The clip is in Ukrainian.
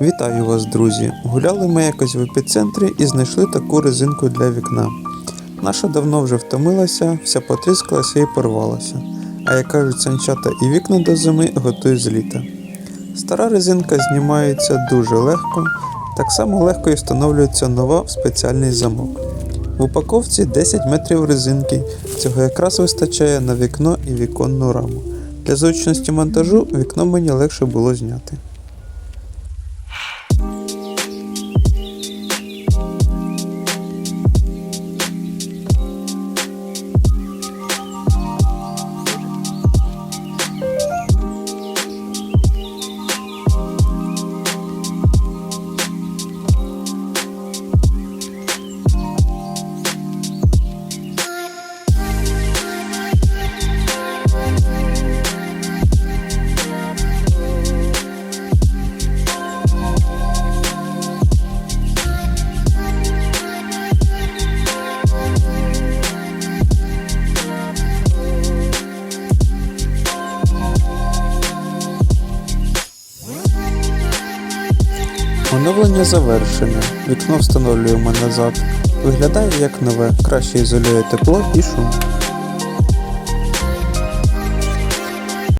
Вітаю вас, друзі! Гуляли ми якось в епіцентрі і знайшли таку резинку для вікна. Наша давно вже втомилася, вся потріскалася і порвалася. А як кажуть санчата і вікна до зими готують з літа. Стара резинка знімається дуже легко, так само легко і встановлюється нова в спеціальний замок. В упаковці 10 метрів резинки, цього якраз вистачає на вікно і віконну раму. Для зручності монтажу вікно мені легше було зняти. Оновлення завершене. Вікно встановлюємо назад. Виглядає як нове, краще ізолює тепло і шум.